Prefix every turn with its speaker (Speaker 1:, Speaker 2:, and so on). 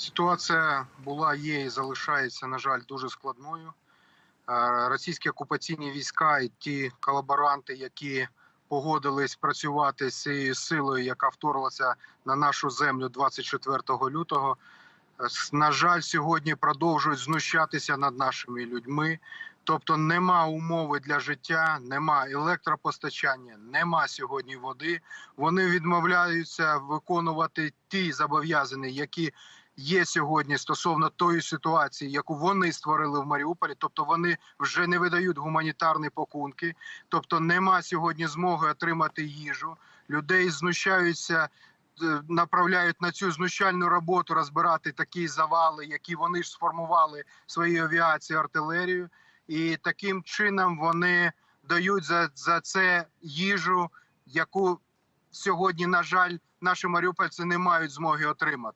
Speaker 1: Ситуація була, є і залишається, на жаль, дуже складною. Е, Російські окупаційні війська і ті колаборанти, які погодились працювати з цією силою, яка вторглася на нашу землю 24 лютого, е, на жаль, сьогодні продовжують знущатися над нашими людьми. Тобто нема умови для життя, нема електропостачання, нема сьогодні води. Вони відмовляються виконувати ті зобов'язання, які є сьогодні стосовно тої ситуації, яку вони створили в Маріуполі. Тобто вони вже не видають гуманітарні пакунки, тобто нема сьогодні змоги отримати їжу. Людей знущаються. е, Направляють на цю знущальну роботу розбирати такі завали, які вони ж сформували своєю авіацією, артилерією, і таким чином вони дають за, за це їжу, яку сьогодні, на жаль, наші маріупольці не мають змоги отримати.